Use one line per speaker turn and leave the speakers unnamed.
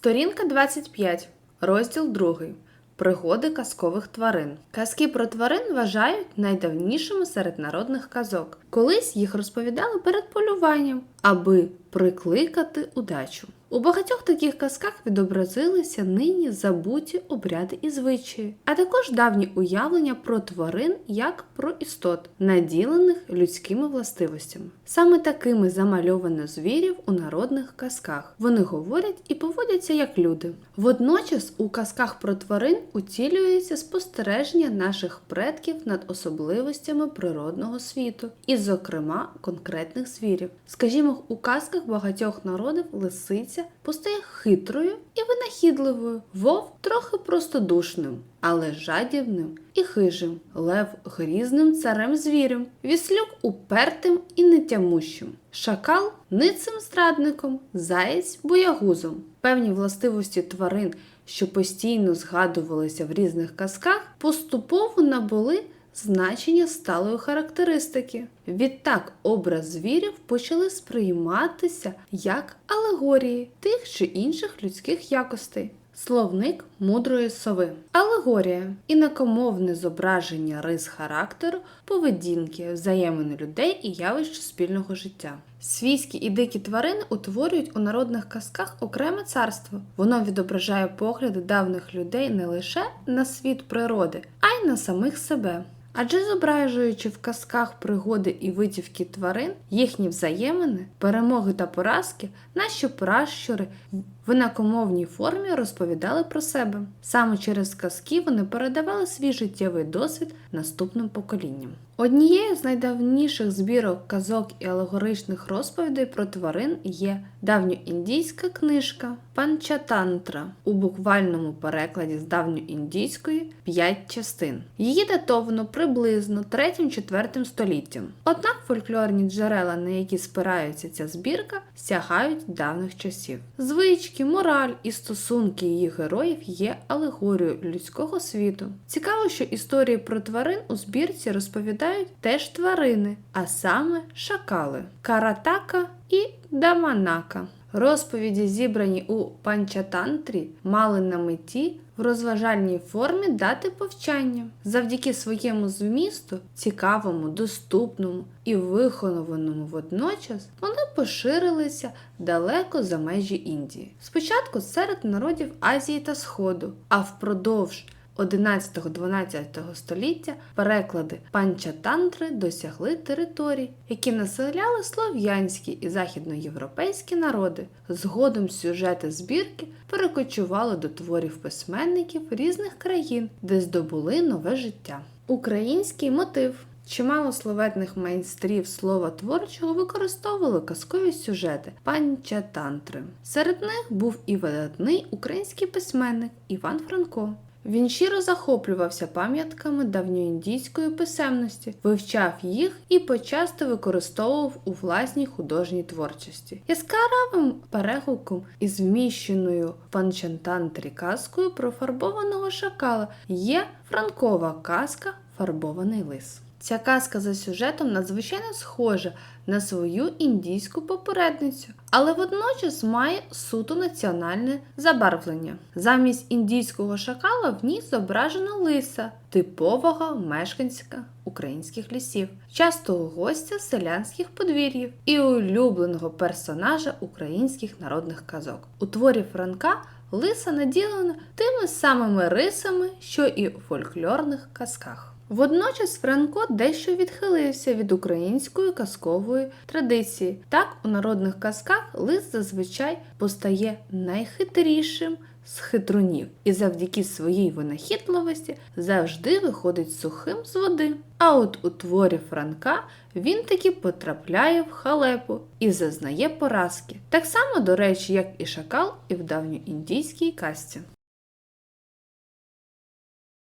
Сторінка 25, розділ 2. Пригоди казкових тварин. Казки про тварин вважають найдавнішими серед народних казок. Колись їх розповідали перед полюванням, аби прикликати удачу. У багатьох таких казках відобразилися нині забуті обряди і звичаї, а також давні уявлення про тварин як про істот, наділених людськими властивостями. Саме такими замальовано звірів у народних казках. Вони говорять і поводяться як люди. Водночас у казках про тварин утілюється спостереження наших предків над особливостями природного світу, і, зокрема, конкретних звірів. Скажімо, у казках багатьох народів лисиця постає хитрою і винахідливою, вовк трохи простодушним, але жадібним і хижим, лев грізним царем звірем, віслюк упертим і нетямущим, шакал ницим зрадником, заєць боягузом. Певні властивості тварин, що постійно згадувалися в різних казках, поступово набули значення сталої характеристики. Відтак образ звірів почали сприйматися як алегорії тих чи інших людських якостей. Словник мудрої сови. Алегорія інакомовне зображення рис характеру, поведінки, взаємини людей і явищ спільного життя. Свійські і дикі тварини утворюють у народних казках окреме царство. Воно відображає погляди давніх людей не лише на світ природи, а й на самих себе. Адже зображуючи в казках пригоди і витівки тварин, їхні взаємини, перемоги та поразки, наші пращури в інакомовній формі розповідали про себе. Саме через казки вони передавали свій життєвий досвід наступним поколінням. Однією з найдавніших збірок казок і алегоричних розповідей про тварин є давньоіндійська книжка Панчатантра у буквальному перекладі з давньоіндійської п'ять частин. Її датовано приблизно 3-4 століттям. Однак фольклорні джерела, на які спираються ця збірка, сягають давніх часів. Звички, мораль і стосунки її героїв є алегорією людського світу. Цікаво, що історії про тварин у збірці розповідають теж тварини, а саме шакали, каратака і даманака. Розповіді, зібрані у панчатантрі, мали на меті в розважальній формі дати повчання. Завдяки своєму змісту, цікавому, доступному і вихованому водночас, вони поширилися далеко за межі Індії. Спочатку серед народів Азії та Сходу, а впродовж 11-12 століття переклади панчатантри досягли територій, які населяли слов'янські і західноєвропейські народи. Згодом сюжети збірки перекочували до творів письменників різних країн, де здобули нове життя. Український мотив. Чимало словетних майстрів слова творчого використовували казкові сюжети панчатантри. Серед них був і видатний український письменник Іван Франко. Він щиро захоплювався пам'ятками давньоіндійської писемності, вивчав їх і почасто використовував у власній художній творчості. Яскравим перегуком із вміщеною панчантантрі казкою про фарбованого шакала є франкова казка Фарбований лис. Ця казка за сюжетом надзвичайно схожа на свою індійську попередницю, але водночас має суто національне забарвлення. Замість індійського шакала в ній зображено лиса, типового мешканця українських лісів, частого гостя селянських подвір'їв і улюбленого персонажа українських народних казок. У творі Франка лиса наділена тими самими рисами, що і у фольклорних казках. Водночас Франко дещо відхилився від української казкової традиції. Так, у народних казках лис зазвичай постає найхитрішим з хитрунів і завдяки своїй винахідливості завжди виходить сухим з води. А от у творі Франка він таки потрапляє в халепу і зазнає поразки. Так само, до речі, як і шакал і в давньоіндійській казці.